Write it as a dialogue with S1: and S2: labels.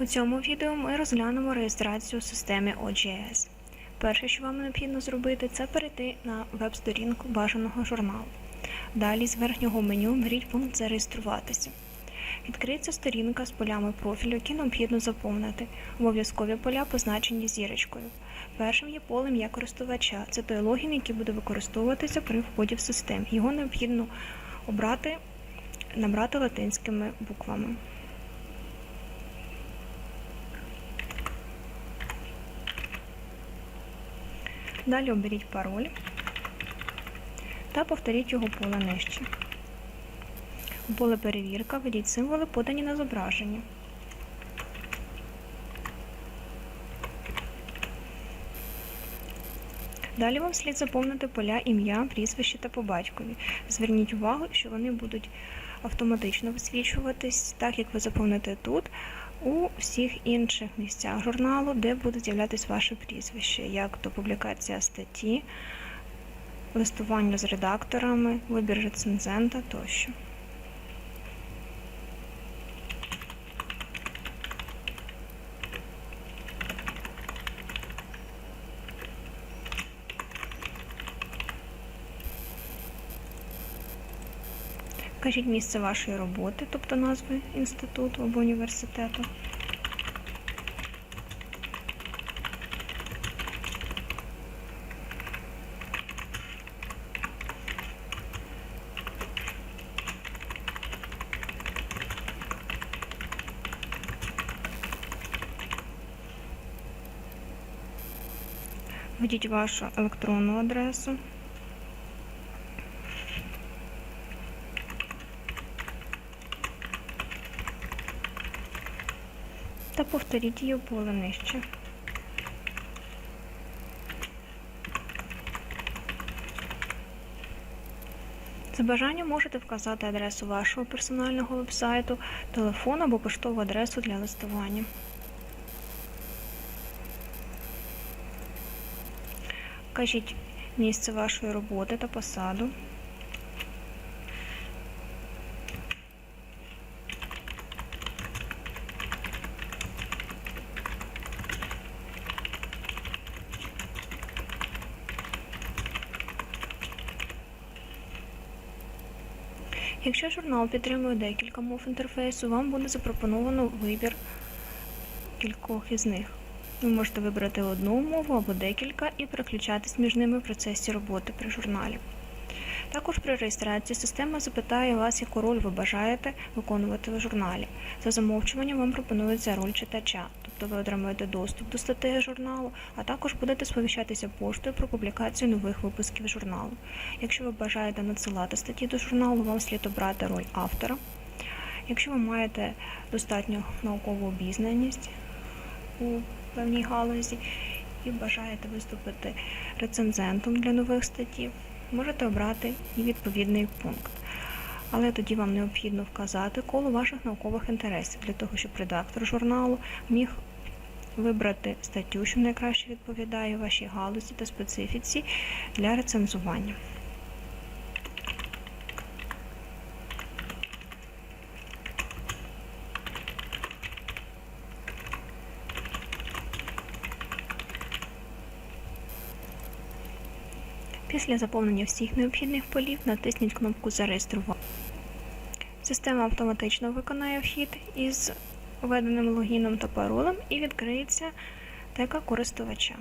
S1: У цьому відео ми розглянемо реєстрацію у системі OGS. Перше, що вам необхідно зробити, це перейти на веб-сторінку бажаного журналу. Далі з верхнього меню беріть пункт Зареєструватися. Відкриється сторінка з полями профілю, які необхідно заповнити. Обов'язкові поля позначені зірочкою. Першим є поле ім'я користувача. Це той логін, який буде використовуватися при вході в систему. Його необхідно обрати, набрати латинськими буквами. Далі оберіть пароль та повторіть його поле нижче. У поле перевірка введіть символи, подані на зображенні. Далі вам слід заповнити поля ім'я, прізвище та по батькові. Зверніть увагу, що вони будуть автоматично висвічуватись, так як ви заповните тут, у всіх інших місцях журналу, де буде з'являтися ваше прізвище, як то публікація статті, листування з редакторами, вибір рецензента тощо. Кажіть місце вашої роботи, тобто назви інституту або університету. Введіть вашу електронну адресу. Та повторіть її поле нижче. За бажанням можете вказати адресу вашого персонального вебсайту, телефон або поштову адресу для листування. Кажіть місце вашої роботи та посаду. Якщо журнал підтримує декілька мов інтерфейсу, вам буде запропоновано вибір кількох із них. Ви можете вибрати одну мову або декілька і переключатись між ними в процесі роботи при журналі. Також при реєстрації система запитає вас, яку роль ви бажаєте виконувати в журналі. За замовчуванням вам пропонується роль читача, тобто ви отримуєте доступ до статей журналу, а також будете сповіщатися поштою про публікацію нових випусків журналу. Якщо ви бажаєте надсилати статті до журналу, вам слід обрати роль автора. Якщо ви маєте достатню наукову обізнаність у певній галузі і бажаєте виступити рецензентом для нових статтів, можете обрати і відповідний пункт. Але тоді вам необхідно вказати коло ваших наукових інтересів для того, щоб редактор журналу міг вибрати статтю, що найкраще відповідає вашій галузі та специфіці для рецензування. Після заповнення всіх необхідних полів натисніть кнопку Зареєструвати. Система автоматично виконає вхід із введеним логіном та паролем і відкриється тека користувача.